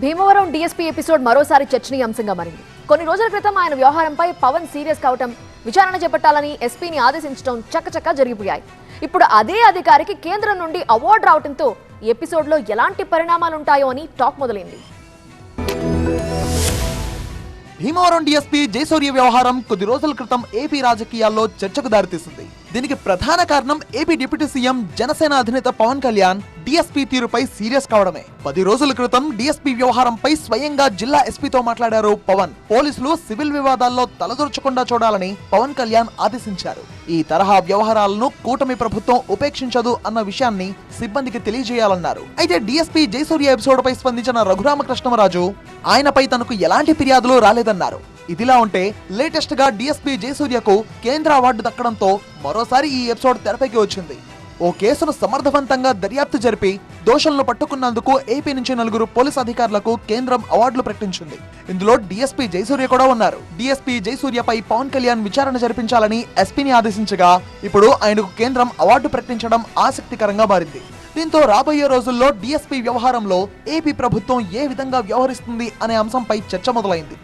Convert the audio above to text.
Bhimavaram DSP episode మరోసారి చర్చనీయాంశంగా మారింది. కొన్ని రోజుల క్రితం ఆయన వ్యవహారంపై పవన్ సీరియస్ కావటం విచారణ చేపట్టాలని ఎస్పీని ఆదేశించడం చక్కచక్క జరిగిపోయాయి. ఇప్పుడు అదే అధికారికి కేంద్రం నుండి అవార్డు రావడంతో ఎపిసోడ్లో ఎలాంటి పరిణామాలుంటాయో అని టాక్ మొదలైంది. భీమవరం డీఎస్పీ జయసూర్య వ్యవహారం కొద్ది రోజుల క్రితం ఏపీ రాజకీయాల్లో చర్చకు దారితీసింది. దీనికి ప్రధాన కారణం ఏపీ డిప్యూటీ సీఎం జనసేన అధినేత పవన్ కళ్యాణ్ డీఎస్పీ తీరుపై సీరియస్ కావడమే. పది రోజుల క్రితం డీఎస్పీ వ్యవహారంపై స్వయంగా జిల్లా ఎస్పీతో మాట్లాడారు పవన్. పోలీసులు సివిల్ వివాదాల్లో తలదొరచకుండా చూడాలని పవన్ కళ్యాణ్ ఆదేశించారు. ఈ తరహా వ్యవహారాలను కూటమి ప్రభుత్వం ఉపేక్షించదు అన్న విషయాన్ని సిబ్బందికి తెలియజేయాలన్నారు. అయితే డీఎస్పీ జయసూర్య ఎపిసోడ్ పై స్పందించిన రఘురామకృష్ణమరాజు ఆయనపై తనకు ఎలాంటి ఫిర్యాదులు రాలేదన్నారు. ఇదిలా ఉంటే లేటెస్ట్గా డీఎస్పీ జయసూర్యకు కేంద్ర అవార్డు దక్కడంతో మరోసారి ఈ ఎపిసోడ్ తెరపైకి వచ్చింది. ఓ కేసును సమర్థవంతంగా దర్యాప్తు జరిపి దోషులను పట్టుకున్నందుకు ఏపీ నుంచి నలుగురు పోలీస్ అధికారులకు కేంద్రం అవార్డులు ప్రకటించింది. ఇందులో డీఎస్పీ జయసూర్య కూడా ఉన్నారు. డీఎస్పీ జయసూర్యపై పవన్ కళ్యాణ్ విచారణ జరిపించాలని ఎస్పీని ఆదేశించగా ఇప్పుడు ఆయనకు కేంద్రం అవార్డు ప్రకటించడం ఆసక్తికరంగా మారింది. దీంతో రాబోయే రోజుల్లో డీఎస్పీ వ్యవహారంలో ఏపీ ప్రభుత్వం ఏ విధంగా వ్యవహరిస్తుంది అనే అంశంపై చర్చ మొదలైంది.